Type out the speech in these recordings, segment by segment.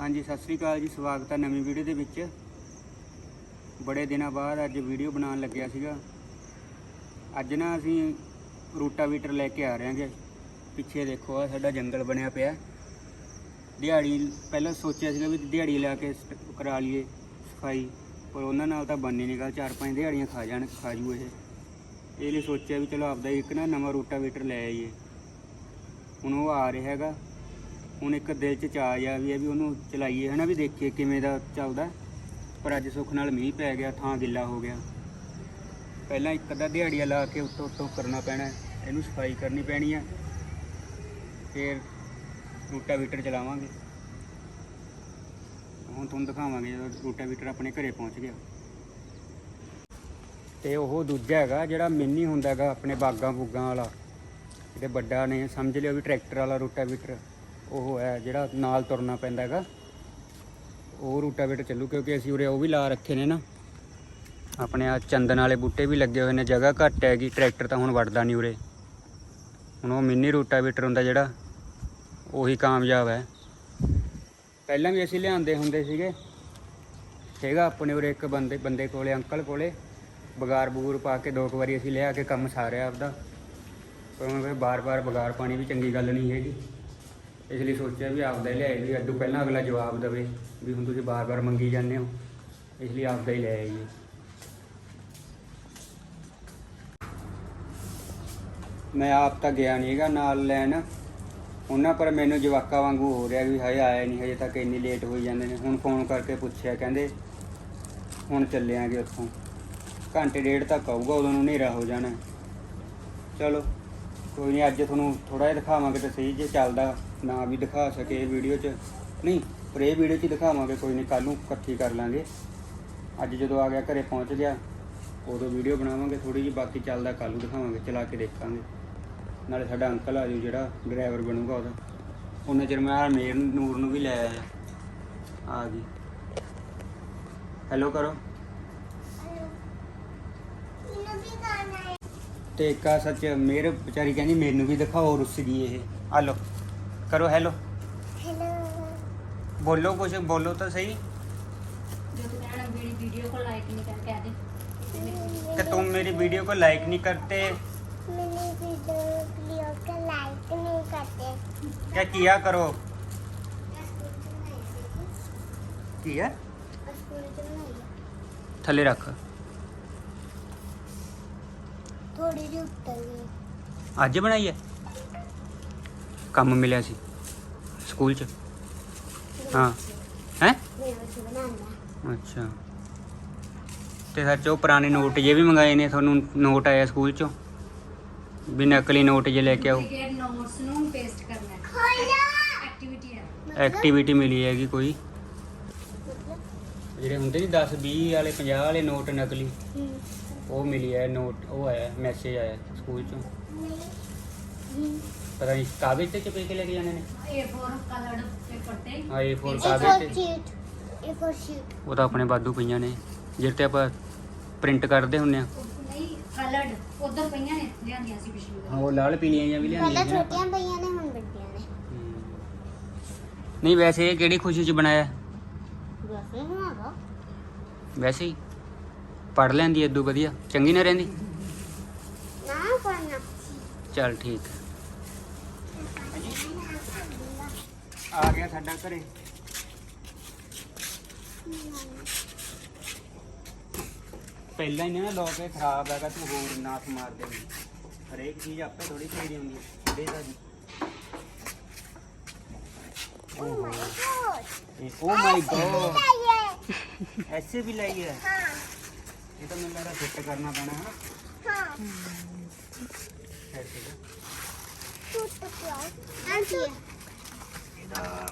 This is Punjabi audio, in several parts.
ਹਾਂਜੀ, ਸਤਿ ਸ੍ਰੀ ਅਕਾਲ ਜੀ, ਸਵਾਗਤ ਹੈ ਨਵੀਂ ਵੀਡੀਓ ਦੇ ਵਿੱਚ। ਬੜੇ ਦਿਨਾਂ ਬਾਅਦ ਅੱਜ ਵੀਡੀਓ ਬਣਾਉਣ ਲੱਗਿਆ ਸੀਗਾ। ਅੱਜ ਨਾ ਅਸੀਂ ਰੂਟਾਵੀਟਰ ਲੈ ਕੇ ਆ ਰਹੇ ਹਾਂਗੇ। ਪਿੱਛੇ ਦੇਖੋ ਆ ਸਾਡਾ ਜੰਗਲ ਬਣਿਆ ਪਿਆ। ਦਿਹਾੜੀ, ਪਹਿਲਾਂ ਸੋਚਿਆ ਸੀਗਾ ਵੀ ਦਿਹਾੜੀ ਲਾ ਕੇ ਕਰਾ ਲਈਏ ਸਫ਼ਾਈ, ਪਰ ਉਹਨਾਂ ਨਾਲ ਤਾਂ ਬਣਨੀ ਨਹੀਂ ਗੱਲ ਚਾਰ ਪੰਜ ਦਿਹਾੜੀਆਂ ਖਾ ਜਾਣ, ਖਾ ਜੂ ਇਹ। ਇਹ ਲਈ ਸੋਚਿਆ ਵੀ ਚਲੋ ਆਪਦਾ ਇੱਕ ਨਾ ਨਵਾਂ ਰੂਟਾਵੀਟਰ ਲੈ ਆਈਏ। ਹੁਣ ਉਹ ਆ ਰਿਹਾ ਹੈਗਾ। ਹੁਣ ਇੱਕ ਦਿਲ 'ਚ ਚਾਅ ਆ ਵੀ ਹੈ ਵੀ ਉਹਨੂੰ ਚਲਾਈਏ, ਹਨਾ ਵੀ ਦੇਖੀਏ ਕਿਵੇਂ ਦਾ ਚੱਲਦਾ। ਪਰ ਅੱਜ ਸੁੱਖ ਨਾਲ ਮੀਂਹ ਪੈ ਗਿਆ, ਥਾਂ ਗਿੱਲਾ ਹੋ ਗਿਆ। ਪਹਿਲਾਂ ਇੱਕ ਅੱਧਾ ਦਿਹਾੜੀਆ ਲਾ ਕੇ ਉੱਤੋਂ ਉੱਤੋਂ ਕਰਨਾ ਪੈਣਾ, ਇਹਨੂੰ ਸਫ਼ਾਈ ਕਰਨੀ ਪੈਣੀ ਆ। ਫਿਰ ਰੂਟਾਵੀਟਰ ਚਲਾਵਾਂਗੇ। ਹੁਣ ਤੁਹਾਨੂੰ ਦਿਖਾਵਾਂਗੇ ਜਦੋਂ ਰੂਟਾਵੀਟਰ ਆਪਣੇ ਘਰੇ ਪਹੁੰਚ ਗਿਆ। ਤੇ ਉਹ ਦੂਜਾ ਹੈਗਾ, ਜਿਹੜਾ ਮਿੰਨੀ ਹੁੰਦਾ ਹੈਗਾ, ਆਪਣੇ ਬਾਗਾਂ ਬੂਗਾਂ ਵਾਲਾ। ਜਿਹੜੇ ਵੱਡਾ ਨੇ, ਸਮਝ ਲਿਓ ਵੀ ਟਰੈਕਟਰ ਵਾਲਾ ਰੂਟਾਵੀਟਰ। ਉਹ ਹੈ ਜਿਹੜਾ ਨਾਲ ਤੁਰਨਾ ਪੈਂਦਾ ਹੈਗਾ। ਉਹ ਰੂਟਾਵੇਟਰ ਚੱਲੂ, ਕਿਉਂਕਿ ਅਸੀਂ ਉਰੇ ਉਹ ਵੀ ਲਾ ਰੱਖੇ ਨੇ ਨਾ। ਆਪਣੇ ਆ ਚੰਦਨ ਵਾਲੇ ਬੂਟੇ ਵੀ ਲੱਗੇ ਹੋਏ ਨੇ, ਜਗ੍ਹਾ ਘੱਟ ਹੈਗੀ, ਟਰੈਕਟਰ ਤਾਂ ਹੁਣ ਵੜਦਾ ਨਹੀਂ ਉਰੇ। ਹੁਣ ਉਹ ਮਿੰਨੀ ਰੂਟਾਵੇਟਰ ਹੁੰਦਾ ਜਿਹੜਾ, ਉਹੀ ਕਾਮਯਾਬ ਹੈ। ਪਹਿਲਾਂ ਵੀ ਅਸੀਂ ਲਿਆਂਦੇ ਹੁੰਦੇ ਸੀਗੇ। ਹੈਗਾ ਆਪਣੇ ਉਰੇ ਇੱਕ ਬੰਦੇ ਬੰਦੇ ਕੋਲੇ, ਅੰਕਲ ਕੋਲੇ। ਬਗਾਰ ਬਗੂਰ ਪਾ ਕੇ ਦੋ ਕੁ ਵਾਰੀ ਅਸੀਂ ਲਿਆ ਕੇ ਕੰਮ ਸਾਰਿਆ ਆਪਦਾ। ਪਰ ਹੁਣ ਫਿਰ ਬਾਰ-ਬਾਰ ਬਗਾਰ ਪਾਣੀ ਵੀ ਚੰਗੀ ਗੱਲ ਨਹੀਂ ਹੈਗੀ। ਇਸ ਲਈ ਸੋਚਿਆ ਵੀ ਆਪਦਾ ਹੀ ਲਿਆਏ ਵੀ ਅੱਡੂ ਪਹਿਲਾਂ ਅਗਲਾ ਜਵਾਬ ਦੇਵੇ ਵੀ ਹੁਣ ਤੁਸੀਂ ਬਾਰ-ਬਾਰ ਮੰਗੀ ਜਾਂਦੇ ਹੋ। ਇਸ ਲਈ ਆਪਦਾ ਹੀ ਲੈ ਆਈਏ। ਮੈਂ ਆਪ ਤਾਂ ਗਿਆ ਨਹੀਂ ਹੈਗਾ ਨਾਲ ਲੈਣ। ਉਹਨਾਂ ਪਰ ਮੈਨੂੰ ਜਵਾਕਾਂ ਵਾਂਗੂ ਹੋ ਰਿਹਾ ਵੀ ਹਜੇ ਆਇਆ ਨਹੀਂ ਹਜੇ ਤੱਕ ਇੰਨੀ ਲੇਟ ਹੋਈ ਜਾਂਦੇ ਨੇ। ਹੁਣ ਫੋਨ ਕਰਕੇ ਪੁੱਛਿਆ, ਕਹਿੰਦੇ ਹੁਣ ਚੱਲੇ ਉੱਥੋਂ। ਘੰਟੇ ਡੇਢ ਤੱਕ ਆਊਗਾ, ਉਦੋਂ ਨੂੰ ਹਨੇਰਾ ਹੋ ਜਾਣਾ। ਚਲੋ, ਕੋਈ ਨਹੀਂ ਅੱਜ ਤੁਹਾਨੂੰ ਥੋੜਾ ਜਿਹਾ ਦਿਖਾਵਾਂਗੇ ਤਾਂ ਸਹੀ ਜੇ ਚੱਲਦਾ। ਨਾ ਵੀ ਦਿਖਾ ਸਕੇ ਵੀਡੀਓ 'ਚ। ਨਹੀਂ, ਪਰ ਇਹ ਵੀਡੀਓ 'ਚ ਦਿਖਾਵਾਂਗੇ, ਕੋਈ ਨਹੀਂ ਕੱਲ ਨੂੰ ਇਕੱਠੀ ਕਰ ਲਾਂਗੇ। ਅੱਜ ਜਦੋਂ ਆ ਗਿਆ, ਘਰੇ ਪਹੁੰਚ ਗਿਆ, ਉਦੋਂ ਵੀਡੀਓ ਬਣਾਵਾਂਗੇ ਥੋੜੀ ਜਿਹੀ, ਬਾਕੀ ਚੱਲਦਾ ਕੱਲ ਨੂੰ ਦਿਖਾਵਾਂਗੇ, ਚਲਾ ਕੇ ਦੇਖਾਂਗੇ। ਨਾਲੇ ਸਾਡਾ ਅੰਕਲ ਆ ਜੂ ਜਿਹੜਾ, ਡਰਾਈਵਰ ਬਣੂਗਾ ਉਹਦਾ। ਉਹਨੇ ਚਿਰ ਮੈਂ ਮੇਰ ਨੂਰ ਨੂੰ ਵੀ ਲੈ ਆਇਆ। ਆ ਗਈ। ਹੈਲੋ ਕਰੋ। ਤੇ ਇੱਕ ਸੱਚ, ਮੇਰ ਵਿਚਾਰੀ ਕਹਿੰਦੀ ਮੈਨੂੰ ਵੀ ਦਿਖਾਓ, ਰੁੱਸ ਗਈ ਇਹ। ਆ ਲੋ करो हेलो हेलो बोलो कुछ बोलो तो सही। वीडियो को लाइक नहीं तुम मेरी वीडियो को लाइक नहीं करते। क्या किया करो? किया? थले रख। थोड़ी आज बनाई है? ਕੰਮ ਮਿਲਿਆ ਸੀ ਸਕੂਲ 'ਚ? ਹਾਂ। ਹੈ? ਅੱਛਾ। ਤੇ ਸੱਚ ਉਹ ਪੁਰਾਣੇ ਨੋਟ ਜੇ ਵੀ ਮੰਗਾਏ ਨੇ ਤੁਹਾਨੂੰ ਨੋਟ ਆਇਆ ਸਕੂਲ 'ਚੋਂ? ਵੀ ਨਕਲੀ ਨੋਟ ਜੇ ਲੈ ਕੇ ਆਓ। ਐਕਟੀਵਿਟੀ ਮਿਲੀ ਹੈਗੀ ਕੋਈ? ਜਿਹੜੇ ਹੁੰਦੇ ਸੀ 10 20 ਵਾਲੇ 50 ਵਾਲੇ ਨੋਟ ਨਕਲੀ ਉਹ ਮਿਲੀ ਹੈ ਨੋਟ ਉਹ ਆਇਆ ਮੈਸੇਜ ਆਇਆ ਸਕੂਲ 'ਚੋਂ। સરસ કાગળ તે કે પે કે લગી આને A4 કલર પેપર તે હા A4 કાગળ તે A4 શીટ ਉਹ ਤਾਂ ਆਪਣੇ ਬਾਦੂ ਪਈਆਂ ਨੇ ਜਿਹੜੇ ਤੇ ਆਪਾਂ ਪ੍ਰਿੰਟ ਕਰਦੇ ਹੁੰਨੇ ਆ ਨਹੀਂ ਕਲਰਡ ਉਧਰ ਪਈਆਂ ਨੇ ਲਿਆਂਦੀਆਂ ਸੀ ਪਿਛਲੀ ਹਾਂ ਉਹ ਲਾਲ ਪੀਲੀਆਂ ਜਾਂ ਵੀ ਲਿਆਂਦੀਆਂ ਨੇ। ਛੋਟੀਆਂ ਪਈਆਂ ਨੇ ਹੁਣ ਵੱਡੀਆਂ ਨੇ ਨਹੀਂ ਵੈਸੇ ਇਹ ਕਿਹੜੀ ਖੁਸ਼ੀ 'ਚ ਬਣਾਇਆ ਬਸ ਨੂੰ ਆਗਾ ਵੈਸੇ ਹੀ ਪੜ ਲੈਂਦੀ ਐਦੂ ਵਧੀਆ ਚੰਗੀ ਨਾ ਰਹਿੰਦੀ ਨਾ ਪੜਨਾ ਚੱਲ ਠੀਕ ਆ ਗਿਆ ਸਾਡਾ ਘਰੇ ਪਹਿਲਾਂ ਹੀ ਨਾ ਲੋਕ ਇਹ ਖਰਾਬ ਹੈਗਾ ਤੂੰ ਹੋਰ ਨਾਸ ਮਾਰ ਦੇ ਹਰੇਕ ਚੀਜ਼ ਆਪੇ ਥੋੜੀ ਸਹੀ ਹੁੰਦੀ ਹੈ ਦੇਖਾ ਜੀ ਓ ਮਾਈ ਗॉड ਓ ਮਾਈ ਗॉड ऐसे भी लाई है हाँ। ये तो मैं मेरा फिट करना पैना है ना हाँ। ऐसे का टूट गया ਇਹਦਾ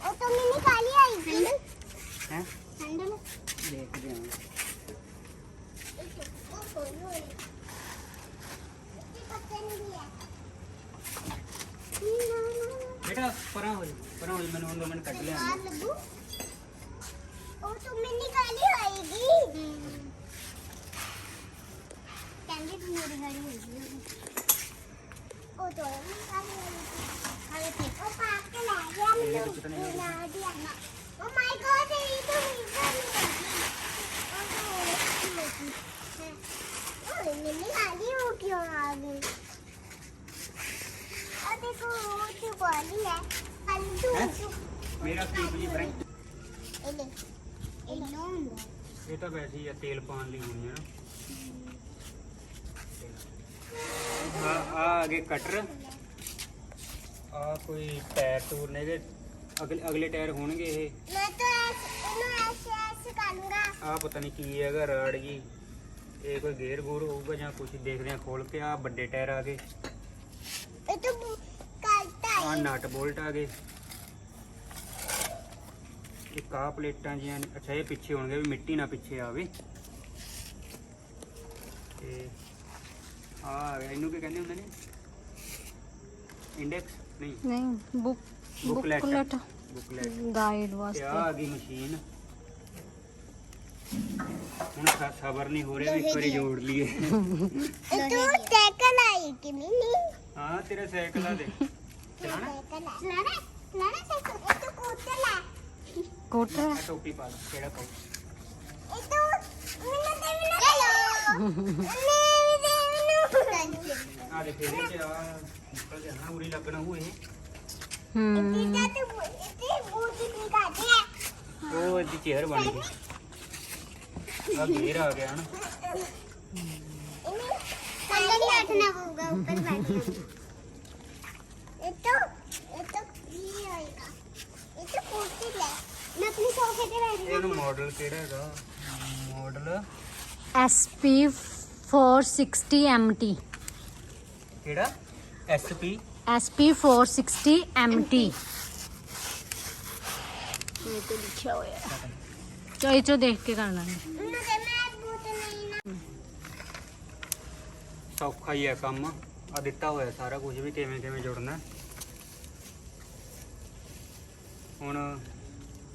ਉਹ ਤਾਂ ਮੈਨੂੰ ਕਾਲੀ ਆਈ ਸੀ। ਹੈ? ਹੈਂਡਲ ਦੇਖਦੇ ਹਾਂ। ਬੇਟਾ ਪਰਾਂ ਹੋ ਜਾ ਪਰਾਂ ਹੋ ਜਾ ਮੈਨੂੰ ਉਹਨਾਂ ਨੇ ਕੱਢ ਲਿਆ। ਆਹ ਲੱਗੂ। ਉਹ ਤਾਂ ਮੈਨੂੰ ਕਾਲੀ ਆਏਗੀ ਕਹਿੰਦੇ ਮੇਰੀ ਗਾੜੀ ਹੋਈ ਉਹ ਤਾਂ ਮੈਨੂੰ ਕਾਲੀ ਆਏਗੀ ਹਾਲੇ ਤੇ ਉਹ ਪਾਕ ਕੇ ਲੈ ਗਿਆ ਇਹਦੇ ਵਿੱਚ ਤਾਂ ਨਹੀਂ ਹੈਗੀ। Oh my god, ਇਹ ਤਾਂ ਓਏ ਮਿੰਨੀ ਆਲੀ ਹੋ ਕਿਉਂ ਆ ਗਈ ਆ ਦੇਖੋ ਉਹ ਤੇ ਬੋਲੀ ਹੈ ਖਾਲੀ ਤੂੰ ਹੈਂ? ਮੇਰਾ ਸਲੀਪ ਜੀ ਫਰੈਂਕ ਇਹ ਲੈ ਇਹ ਲੋਨ ਇਹ ਤਾਂ ਵੈਸੇ ਹੀ ਆ ਤੇਲ ਪਾਉਣ ਲਈ ਹੋਣੀ ਹੈ ਨਾ ਆ ਆ ਅੱਗੇ ਕਟਰ ਆ ਕੋਈ ਟਾਇਰ ਟੂਰ ਨੇ ਇਹਦੇ? ਅਗਲੇ ਅਗਲੇ ਟਾਇਰ ਹੋਣਗੇ ਇਹ। ਮੈਂ ਤਾਂ ਐਸ- ਇਹਨੂੰ ਐਸੇ ਐਸੇ ਕਰੂੰਗਾ। ਆ ਪਤਾ ਨਹੀਂ ਕੀ ਹੈਗਾ ਰਾੜ ਜੀ। ਇਹ ਕੋਈ ਗੇਅਰ ਗੂਰ ਹੋਊਗਾ ਜਾਂ ਕੁਝ ਦੇਖਦੇ ਆ ਖੋਲ ਕੇ ਆ ਵੱਡੇ ਟਾਇਰ ਆ ਗਏ। ਇਹ ਤਾਂ ਕਰਤਾ ਆ ਹੈ ਨਟ ਬੋਲਟ ਆ ਗਏ। ਇੱਕ ਆ ਪਲੇਟਾਂ ਜੀਆਂ ਨੇ ਅੱਛਾ ਇਹ ਪਿੱਛੇ ਹੋਣਗੇ ਵੀ ਮਿੱਟੀ ਨਾ ਪਿੱਛੇ ਆਵੇ। ਤੇ ਆ ਇਹਨੂੰ ਕੀ ਕਹਿੰਦੇ ਹੁੰਦੇ ਨੇ? ਇੰਡੈਕਸ ਨਹੀਂ। ਨਹੀਂ book booklet booklet booklet guide ਤੇ ਆ ਵਾਸਤੇ। ਆ ਗਈ ਮਸ਼ੀਨ ਹੁਣ ਸ- ਸਬਰ ਨਹੀਂ ਹੋ ਰਿਹਾ ਵੀ ਇੱਕ ਵਾਰੀ ਜੋੜ ਲਈਏ। ਇਹ ਤੂੰ ਸਾਈਕਲ ਆਈ ਕਿ ਮਿੰਨੀ ਹਾਂ ਤੇਰਾ ਸਾਈਕਲ ਆ ਦੇ ਚਲਾਣਾ ਸਾਈਕਲ ਆ ਚਲਾਣਾ ਚਲਾਣਾ ਸਾਈਕਲ? ਇਹ ਤਾਂ ਕੋਟਲ ਹੈ ਕੋਟਰ ਆ। ਟੋਪੀ ਪਾ ਲੈ ਕਿਹੜਾ ਪਾਉ ਇਹ ਤਾਂ ਮੈਨੂੰ ਤੇ ਵੀ ਨਾ ਹੈਲੋ ਨਹੀਂ ਦੇ ਮੈਨੂੰ ਆ ਦੇ ਫੇਰੇ ਚ ਆ ਨਿਕਲ ਜਾਣਾ ਉਰੀ ਲੱਗਣਾ ਹੋਏ ਹੂੰ ਇਹਦਾ ਤੇ ਇਹ ਬੂਟ ਦੀ ਕਾਟੇ ਹੈ ਉਹ ਇਹਦੀ ਚੇਅਰ ਬਣ ਗਈ ਆ ਗੇਰ ਆ ਗਿਆ ਨਾ ਇਹਨੇ ਥੱਲੇ ਨਹੀਂ ਹਟਣਾ ਪਊਗਾ ਉੱਪਰ ਬੈਠਣਾ ਇਹ ਤਾਂ ਇਹ ਤਾਂ ਇਹ ਆਏਗਾ ਇਹ ਤਾਂ ਕੋਟਲ ਹੈ ਮੈਂ ਆਪਣੇ ਸੋਫੇ ਤੇ ਬੈਠ ਇਹਨੂੰ ਮਾਡਲ ਕਿਹੜਾ ਹੈਗਾ ਮਾਡਲ SP 460 MT ਕਿਹੜਾ? SP SP 460 MT ਇਹ ਤੇ ਲਿਖਿਆ ਹੋਇਆ ਚੋ ਇਹ ਚੋ ਦੇਖ ਕੇ ਕਰਨਾ ਹੈ। ਮੈਨੂੰ ਤੇ ਮੈਂ ਬੂਟ ਨਹੀਂ ਨਾ ਸੌਖਾ ਹੀ ਹੈ ਕੰਮ। ਆ ਦਿੱਤਾ ਹੋਇਆ ਸਾਰਾ ਕੁਝ ਵੀ ਕਿਵੇਂ ਕਿਵੇਂ ਜੁੜਨਾ ਹੁਣ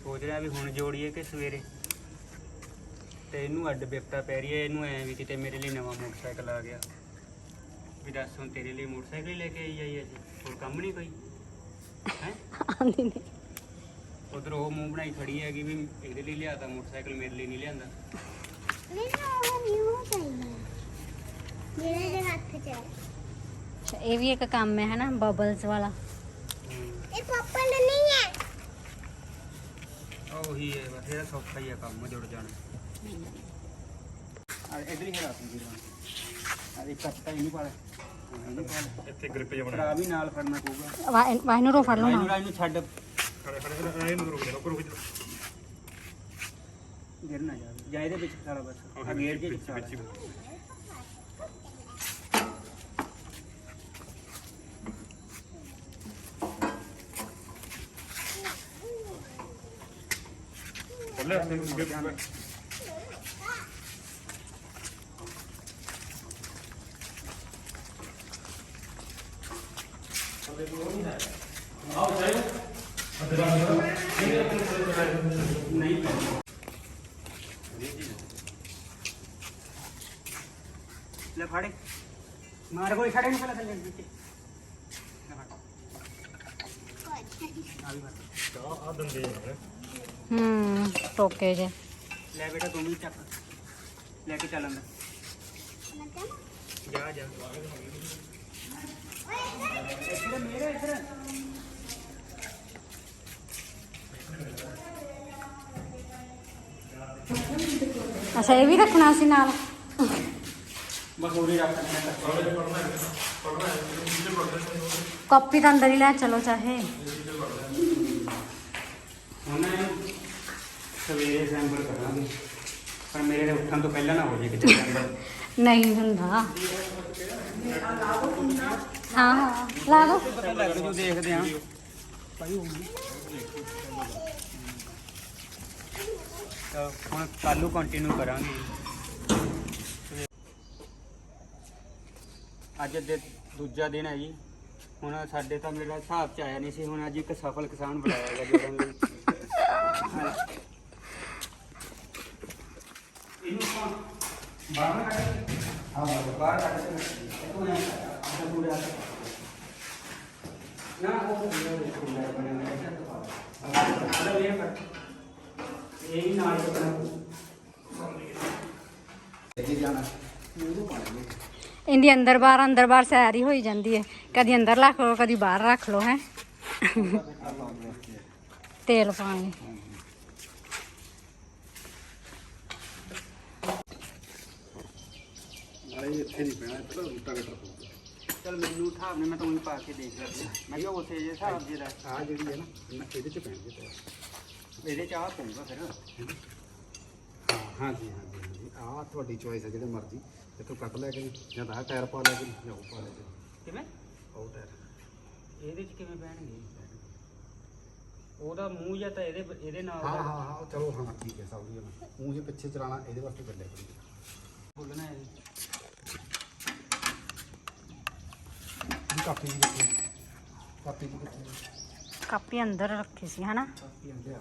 ਸੋਚ ਰਿਹਾ ਵੀ ਹੁਣ ਜੋੜੀਏ ਕਿ ਸਵੇਰੇ। ਤੇ ਇਹਨੂੰ ਅੱਡ ਬਿਪਤਾ ਪੈ ਰਹੀ ਹੈ ਇਹਨੂੰ ਐ ਵੀ ਕਿਤੇ ਮੇਰੇ ਲਈ ਨਵਾਂ ਮੋਟਰਸਾਈਕਲ ਆ ਗਿਆ। ਵੀ ਦੱਸ ਹੁਣ ਤੇਰੇ ਲਈ ਮੋਟਰਸਾਈਕਲ ਹੀ ਲੈ ਕੇ ਆਈ ਆਈ ਅੱਜ ਹੋਰ ਕੰਮ ਨਹੀਂ ਕੋਈ ਹੈ ਆਂਦੀ ਨਹੀਂ ਉਧਰ ਉਹ ਮੂੰਹ ਬਣਾਈ ਖੜੀ ਹੈਗੀ ਵੀ ਇਹਦੇ ਲਈ ਲਿਆਤਾ ਮੋਟਰਸਾਈਕਲ ਮੇਰੇ ਲਈ ਨਹੀਂ ਲਿਆਂਦਾ ਮੈਨੂੰ ਉਹ ਨਿਊ ਚਾਹੀਦਾ ਮੇਰੇ ਦੇ ਹੱਥ 'ਚ ਹੈ। ਅੱਛਾ, ਇਹ ਵੀ ਇੱਕ ਕੰਮ ਹੈ ਹਨਾ ਬਬਲਸ ਵਾਲਾ ਹੂੰ ਇਹ ਪਾਪਾ ਦਾ ਨਹੀਂ ਹੈ ਆ ਉਹੀ ਹੈ ਬਸ ਇਹਦਾ ਸੌਖਾ ਇਹ ਕੱਟਾ ਹੀ ਨਹੀਂ ਪਾਲਾ ਇੱਥੇ ਗ੍ਰਿਪ ਜਿਹਾ ਭਰਾ ਵੀ ਨਾਲ ਫੜਨਾ ਪਊਗਾ। ਵਾ- ਵਾਹਿਨੂ ਰੋ ਫੜ ਲਓ ਇਹਨੂੰ ਨਾ ਇਹਨੂੰ ਛੱਡ। ਖੜੇ ਖੜੇ ਖੜੇ ਇਹਨੂੰ ਰੁਕ ਜਾ ਰੁਕ ਰੁਕ ਗਿਰ ਨਾ ਜਾਵੇ ਜਾਂ ਇਹਦੇ ਵਿੱਚ ਸਾਰਾ ਬਸ। ਆ ਗੇਰ ਕੇ ਵਿੱਚ ਸਾਰਾ ਚੱਲੇ ਇਹਨੂੰ ਗ੍ਰਿਪ ਨਹੀਂ ਪੈਂਦਾ ਲੈ ਫਾੜੇ ਮਾਰ ਕੋਈ ਛੜੇ ਨੂੰ ਪਹਿਲਾਂ ਥੱਲੇ ਨੀਚੇ ਲੈ ਫੜ। ਆ ਵੀ ਫੜ। ਆ ਦੰਦੇ ਹੈ ਹੂੰ ਅੱਛਾ ਇਹ ਵੀ ਰੱਖਣਾ ਸੀ ਨਾਲ। ਬਸ ਉਰੇ ਰੱਖ ਦੇਣਾ ਕਾਪੀ ਤਾਂ ਅੰਦਰ ਹੀ ਲੈ ਚਲੋ ਚਾਹੇ। ਹੁਣ ਇਹਨੂੰ ਸਵੇਰੇ ਸੈਂਪਲ ਕਰਾਂਗੇ। ਪਰ ਮੇਰੇ ਦੇ ਉੱਠਣ ਤੋਂ ਪਹਿਲਾਂ ਨਾ ਹੋ ਜੇ ਕਿਤੇ ਸੈਂਪਲ ਨਹੀਂ ਹੁੰਦਾ। ਹਾਂ ਹਾਂ ਲਾ ਦੋ। ਪਤਾ ਲੱਗ ਜੂ ਦੇਖਦੇ ਆਂ ਤਾਂ ਹੁਣ ਕੱਲ ਨੂੰ ਕੰਟੀਨਿਊ ਕਰਾਂਗੇ। ਅੱਜ ਦੇ ਦੂਜਾ ਦਿਨ ਹੈ ਜੀ। ਹੁਣ ਸਾਡੇ ਤਾਂ ਮੇਰਾ ਹਿਸਾਬ ਚ ਆਇਆ ਨਹੀਂ ਸੀ ਹੁਣ ਅੱਜ ਇੱਕ ਸਫਲ ਕਿਸਾਨ ਬੁਲਾਇਆ ਗਿਆ ਜੋੜਨ ਲਈ। ਇਹਨੂੰ ਆਪਾਂ ਬਾਹਰ ਕੱਢ ਹਾਂ ਬਾਹਰ ਕੱਢ ਇਹਨੂੰ ਐਂ ਕਰ, ਪੂਰਾ ਨਾ ਉਹ ਜਿਹੜਾ ਬਣੇ ਹੋਏ ਆ। ਇਹ ਵੀ ਨਾਲ ਹੀ ਆਪਣਾ ਇੰਦੀ ਅੰਦਰ ਬਾਹਰ ਅੰਦਰ ਬਾਹਰ ਸੈਰ ਹੀ ਹੋਈ ਜਾਂਦੀ ਹੈ। ਕਦੀ ਅੰਦਰ ਰੱਖ ਲਓ ਕਦੀ ਬਾਹਰ ਰੱਖ ਲਓ ਹੈ। ਤੇਲ ਪਾਣੀ। ਚਲ ਮੈਨੂੰ ਹਿਸਾਬ ਨੇ ਮੈਂ ਤੁਹਾਨੂੰ ਪਾ ਕੇ ਦੇਖ ਲਿਆ ਮੈਂ ਕਿਹਾ ਉਸੇ ਜੇ ਹਿਸਾਬ ਦੇ ਦਾ। ਆ ਜਿਹੜੀ ਹੈ ਨਾ ਇਹਦੇ ਚ ਪੈਣਗੇ ਤੇ ਇਹਦੇ ਚ ਆ ਪਊਗਾ ਫਿਰ। ਹਾਂਜੀ ਹਾਂਜੀ ਹਾਂਜੀ। ਆ ਤੁਹਾਡੀ ਚੋਇਸ ਹੈ ਜਿਹੜੇ ਮਰਜ਼ੀ। ਇੱਥੋਂ ਕੱਟ ਲੈ ਕੇ ਜਾਂ ਤਾਂ ਆਹ ਟਾਇਰ ਪਾ ਲੈ ਕੇ ਜਾਂ ਉਹ ਪਾ ਲੈ ਕੇ। ਕਿਵੇਂ? ਉਹ ਟਾਇਰ ਇਹਦੇ ਚ ਕਿਵੇਂ ਪੈਣਗੇ ਉਹਦਾ ਮੂੰਹ ਜਾਂ ਤਾਂ ਇਹਦੇ ਇਹਦੇ ਨਾਲ ਹਾਂ ਦਾ? ਹਾਂ ਹਾਂ ਚਲੋ ਹਾਂ ਠੀਕ ਹੈ ਸਭ ਜੀ ਮੂੰਹ ਜੇ ਪਿੱਛੇ ਚਲਾਣਾ ਇਹਦੇ ਵਾਸਤੇ ਕੱਢਿਆ ਕਰੋ। ਬੋਲਣਾ ਹੈ ਇਹ ਕਾਪੀ ਵੀ ਕਾਪੀ ਵੀ ਕਾਪੀ ਅੰਦਰ ਰੱਖੀ ਸੀ ਹਨਾ ਕਾਪੀ ਅੰਦੇ ਆ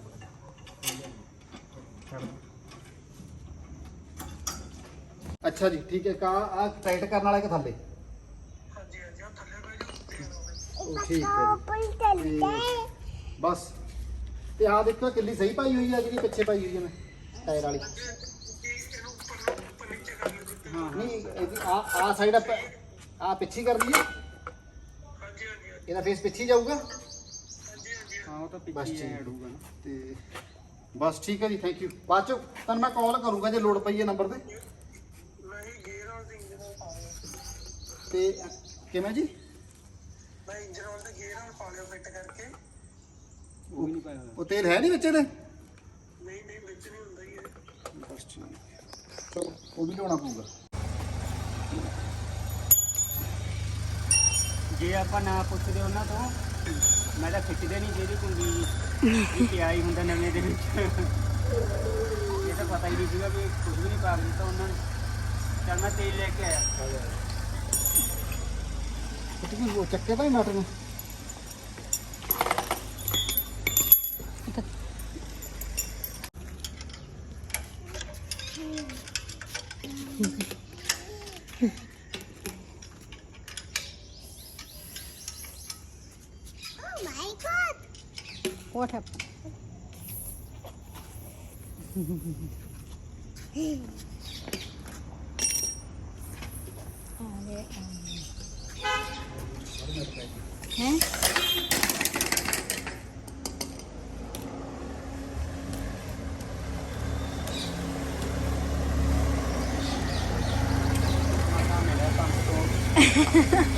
ਛੱਡ ਦਿਓ। ਅੱਛਾ ਜੀ ਠੀਕ ਹੈ ਕਾ ਆ ਟਾਈਟ ਕਰਨ ਵਾਲਾ ਕਿ ਥੱਲੇ ਉਹ ਠੀਕ ਹੈ ਜੀ ਉੱਪਰ ਚੱਲਦਾ ਹੈ ਬਸ ਤੇ ਆ ਦੇਖੋ ਕਿੱਲੀ ਸਹੀ ਪਾਈ ਹੋਈ ਆ ਜਿਹੜੀ ਪਿੱਛੇ ਪਾਈ ਹੋਈ ਹੈ ਮੈਂ ਟਾਇਰ ਵਾਲੀ ਨਹੀਂ ਇਹਦੀ ਆ ਆ ਸਾਈਡ ਆ ਪਿੱਛੇ ਕਰ ਲਈਏ ਇਹਦਾ ਫੇਸ ਪਿੱਛੇ ਹੀ ਜਾਊਗਾ ਹਾਂ ਉਹ ਤਾਂ ਬਸ ਪਿੱਛੇ ਠੀਕ। ਹੀ ਅੜੂਗਾ ਨਾ। ਤੇ ਬਸ ਠੀਕ ਹੈ ਜੀ ਥੈਂਕ ਯੂ ਬਾਅਦ ਚ ਤੁਹਾਨੂੰ ਮੈਂ ਕਾਲ ਕਰੂੰਗਾ ਜੇ ਲੋੜ ਪਈ ਹੈ ਨੰਬਰ ਤੇ। ਤੇ ਕਿਵੇਂ ਜੀ? ਉਹ ਵੀ ਨਹੀਂ ਪਾਇਆ ਹੋਇਆ। ਉਹ ਤੇਲ ਹੈ ਨਹੀਂ ਵਿੱਚ ਇਹਦੇ? ਨਹੀਂ ਨਹੀਂ ਵਿੱਚ ਨਹੀਂ ਹੁੰਦਾ ਹੀ ਬਸ ਠੀਕ ਚਲੋ ਉਹ ਵੀ ਲਿਆਉਣਾ ਪਊਗਾ। ਜੇ ਆਪਾਂ ਨਾ ਪੁੱਛਦੇ ਉਹਨਾਂ ਤੋਂ ਮੈਂ ਤਾਂ ਖਿੱਚਦੇ ਨਹੀਂ ਜਿਹਦੀ ਕੁੰਡੀ ਵੀ ਪਿਆ ਹੀ ਹੁੰਦਾ ਨਵੇਂ ਦੇ ਵਿੱਚ। ਇਹ ਤਾਂ ਪਤਾ ਹੀ ਨਹੀਂ ਸੀਗਾ ਵੀ ਕੁਝ ਵੀ ਨਹੀਂ ਪਾ ਦਿੱਤਾ ਉਹਨਾਂ ਨੇ। ਚੱਲ ਮੈਂ ਤੇਲ ਲੈ ਕੇ ਆਇਆ। ਕਿਤੇ ਉਹ ਚੱਕੇ ਤਾਂ ਹੀ ਮਟਰ ਨੂੰ? What up? Hey. ฮะ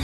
ฮ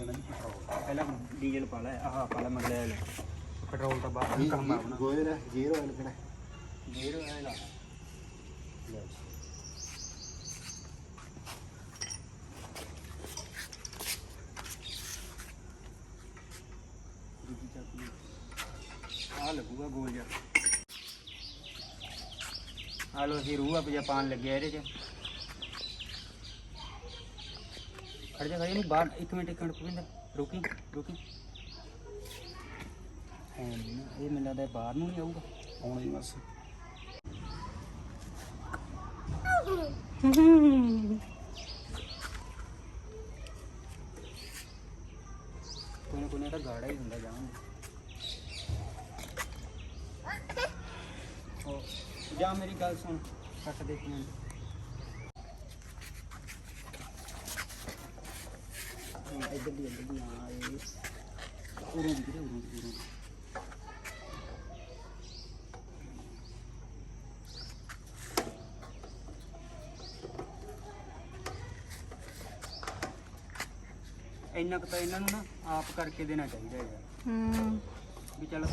ਇਹ ਜੋ ਪੈਟਰੋਲ। ਪਹਿਲਾਂ ਡੀਜ਼ਲ ਪਾ ਲੈ ਆਹ ਪਾ ਲੈ ਮਗਲੇ ਵਾਲੇ। ਪੈਟਰੋਲ ਤਾਂ ਬਾਅਦ ਕੰਮ ਆਉਣਾ। ਹੈ ਜੀਰੋ ਆਇਲ ਕਿਹੜਾ? ਆ। ਲੱਗੂਗਾ ਗੋਲ ਆ ਲੋ ਅਸੀਂ ਰੂਹ ਆਪਜਾ ਪਾਣ ਲੱਗਿਆ ਇਹਦੇ ਚ। ਖੜ ਜਾ ਖੜੀ ਨਹੀਂ ਬਾਹਰ ਇੱਕ ਮਿੰਟ ਇੱਕ ਮਿੰਟ ਪੁਰਿੰਦਰ ਰੁਕੀ ਰੁਕੀ। ਐ ਨੀ ਨਾ, ਇਹ ਮੈਨੂੰ ਲੱਗਦਾ ਬਾਹਰ ਨੂੰ ਨਹੀਂ ਆਊਗਾ। ਆਉਣਾ ਹੀ ਬਸ। ਕੋਈ ਨਾ ਕੋਈ ਨਾ ਤਾਂ ਗਾੜਾ ਹੀ ਹੁੰਦਾ ਜਾਵਾਂਗੇ ਉਹ ਜਾ ਮੇਰੀ ਗੱਲ ਸੁਣ। ਕੱਟ ਦੇ ਇੱਕ ਮਿੰਟ। जल्दी जल्दी हाँ उरों भी उरों भी उरों ਇੰਨਾ ਕੁ ਤਾਂ ਇਹਨਾਂ ਨੂੰ ਨਾ ਆਪ ਕਰਕੇ ਦੇਣਾ ਚਾਹੀਦਾ ਹੈ ਹੂੰ ਵੀ ਚਲ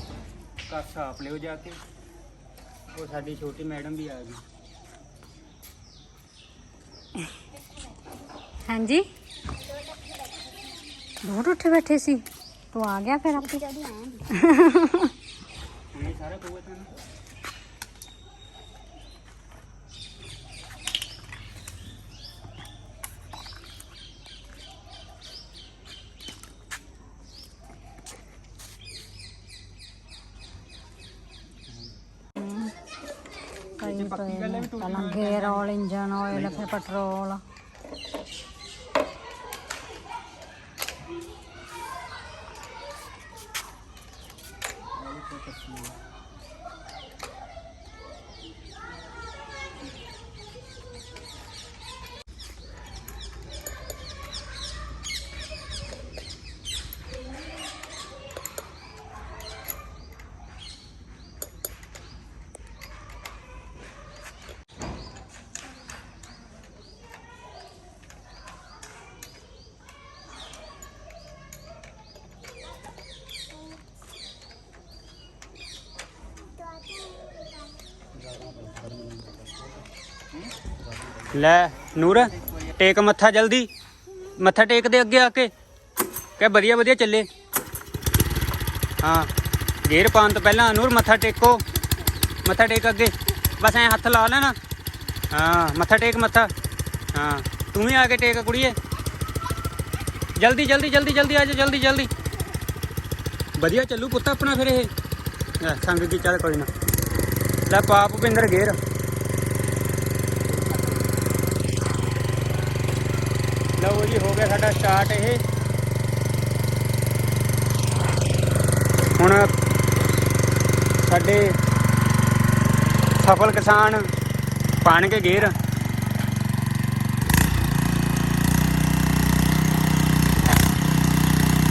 ਕੱਸ ਆਪ ਲਿਓ ਜਾ ਕੇ ਉਹ ਸਾਡੀ ਛੋਟੀ ਮੈਡਮ ਵੀ ਆ ਗਈ ਹਾਂਜੀ ਦੋ ਉੱਠੇ ਬੈਠੇ ਸੀ। ਤੂੰ ਆ ਗਿਆ ਫਿਰ ਆਪੇ। ਜਦੋਂ ਆਇਆ ਇਹ ਸਾਰਾ ਪਏ ਨੇ। ਪਹਿਲਾਂ ਗੇਅਰ ਆਇਲ ਇੰਜਨ ਆਇਲ ਫਿਰ ਪੈਟਰੋਲ ਲੈ ਨੂਰ ਟੇਕ ਮੱਥਾ ਜਲਦੀ। ਮੱਥਾ ਟੇਕ ਦੇ ਅੱਗੇ ਆ ਕੇ। ਕਹਿ ਵਧੀਆ ਵਧੀਆ ਚੱਲੇ। ਹਾਂ ਗੇਰ ਪਾਉਣ ਤੋਂ ਪਹਿਲਾਂ ਨੂਰ ਮੱਥਾ ਟੇਕੋ। ਮੱਥਾ ਟੇਕ ਅੱਗੇ। ਬਸ ਐ ਹੱਥ ਲਾ ਲੈਣਾ। ਹਾਂ ਮੱਥਾ ਟੇਕ ਮੱਥਾ। ਹਾਂ ਤੂੰ ਵੀ ਆ ਕੇ ਟੇਕ ਕੁੜੀਏ। ਜਲਦੀ ਜਲਦੀ ਜਲਦੀ ਜਲਦੀ ਆ ਜਾ ਜਲਦੀ ਜਲਦੀ। ਵਧੀਆ ਚੱਲੂ ਪੁੱਤ ਆਪਣਾ ਫਿਰ ਇਹ। ਲੈ, ਸੰਗ ਕੀ ਚੱਲ ਕੋਈ ਨਾ। ਲੈ ਪਾ ਭੁਪਿੰਦਰ ਗੇਰ। ਲਓ ਜੀ, ਹੋ ਗਿਆ ਸਾਡਾ ਸਟਾਰਟ ਇਹ। ਹੁਣ ਸਾਡੇ ਸਫਲ ਕਿਸਾਨ ਪਾਣਗੇ ਗੇਰ।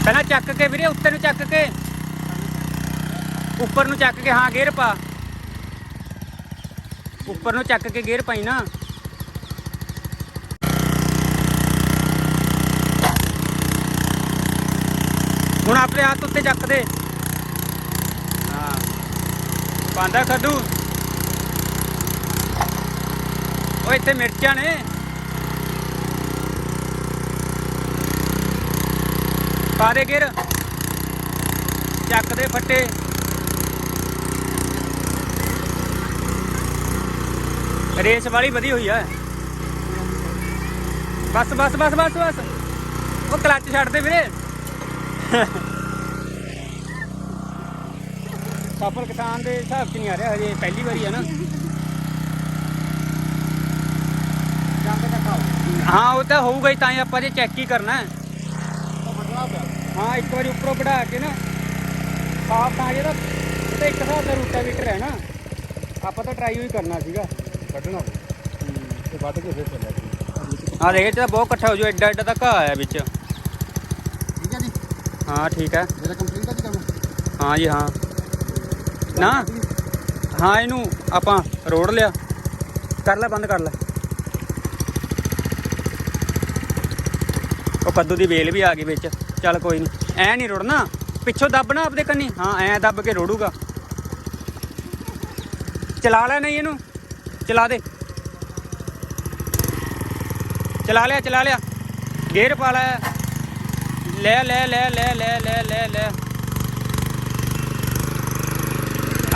ਪਹਿਲਾਂ ਚੱਕ ਕੇ ਵੀਰੇ, ਉੱਤੇ ਨੂੰ ਚੱਕ ਕੇ। ਉੱਪਰ ਨੂੰ ਚੱਕ ਕੇ, ਹਾਂ, ਗੇਰ ਪਾ। ਉੱਪਰ ਨੂੰ ਚੱਕ ਕੇ ਗੇਰ ਪਾਈ ਨਾ। ਹੁਣ ਆਪਣੇ ਹੱਥ ਉੱਤੇ ਚੱਕ ਦੇ। ਹਾਂ। ਪਾਂਦਾ ਕੱਦੂ ਉਹ ਇੱਥੇ ਮਿਰਚਾਂ ਨੇ। ਪਾ ਦੇ ਗਿਰ। ਚੱਕ ਦੇ ਫੱਟੇ। ਰੇਸ ਵਾਲੀ ਵਧੀ ਹੋਈ ਆ। ਬਸ ਬਸ ਬਸ ਬਸ ਬਸ। ਉਹ ਕਲੱਚ ਛੱਡ ਦੇ ਵੀਰੇ। ਸਫਲ ਕਿਸਾਨ ਦੇ ਹਿਸਾਬ 'ਚ ਨਹੀਂ ਆ ਰਿਹਾ ਹਜੇ ਪਹਿਲੀ ਵਾਰੀ ਹੈ ਨਾ। ਹਾਂ ਉਹ ਤਾਂ ਹੋਊਗਾ ਹੀ ਤਾਂ ਹੀ ਆਪਾਂ ਜੇ ਚੈੱਕ ਹੀ ਕਰਨਾ ਹੈ। ਹਾਂ ਇੱਕ ਵਾਰੀ ਉੱਪਰੋਂ ਵੜਾ ਕੇ ਨਾ ਸਾਫ਼ ਤਾਂ ਜਿਹੜਾ ਇਹ ਤਾਂ ਇੱਕ ਹਿਸਾਬ ਦਾ ਰੂਟਾਵੀਟਰ ਹੈ ਨਾ। ਆਪਾਂ ਤਾਂ ਟਰਾਈ ਹੀ ਕਰਨਾ ਸੀਗਾ। ਕੱਢਣਾ ਤੇ ਵੱਧ ਕੇ ਫਿਰ ਚੱਲਿਆ ਆ 'ਚ ਤਾਂ ਬਹੁਤ ਇਕੱਠਾ ਹੋ ਜੂ ਐਡਾ ਐਡਾ ਤਾਂ ਘਾਹ ਆਇਆ ਵਿੱਚ। ਹਾਂ ਠੀਕ ਹੈ। ਮੇਰਾ ਕੰਪਲੀਟ ਹੈ ਜੀ ਕੰਮ ਹਾਂ ਜੀ ਹਾਂ। ਨਾ ਹਾਂ ਇਹਨੂੰ ਆਪਾਂ ਰੋੜ ਲਿਆ। ਕਰ ਲੈ ਬੰਦ ਕਰ ਲੈ। ਉਹ ਕੱਦੂ ਦੀ ਵੇਲ ਵੀ ਆ ਗਈ ਵਿੱਚ। ਚੱਲ ਕੋਈ ਨਹੀਂ ਐ ਨਹੀਂ ਰੁੜਨਾ। ਪਿੱਛੋਂ ਦੱਬਣਾ ਆਪਦੇ ਕੰਨੀ। ਹਾਂ ਐ ਦੱਬ ਕੇ ਰੋੜੂਗਾ। ਚਲਾ ਲੈ ਨਹੀਂ ਇਹਨੂੰ। ਚਲਾ ਦੇ। ਚਲਾ ਲਿਆ ਚਲਾ ਲਿਆ। ਗੇਅਰ ਪਾ ਲਿਆ ਲੈ ਲੈ ਲੈ ਲੈ ਲੈ ਲੈ ਲੈ ਲੈ।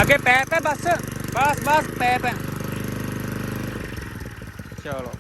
ਅੱਗੇ ਪੈਪ ਹੈ ਬਸ। ਬਸ ਬਸ, ਪੈਪ ਹੈ। ਚਲੋ।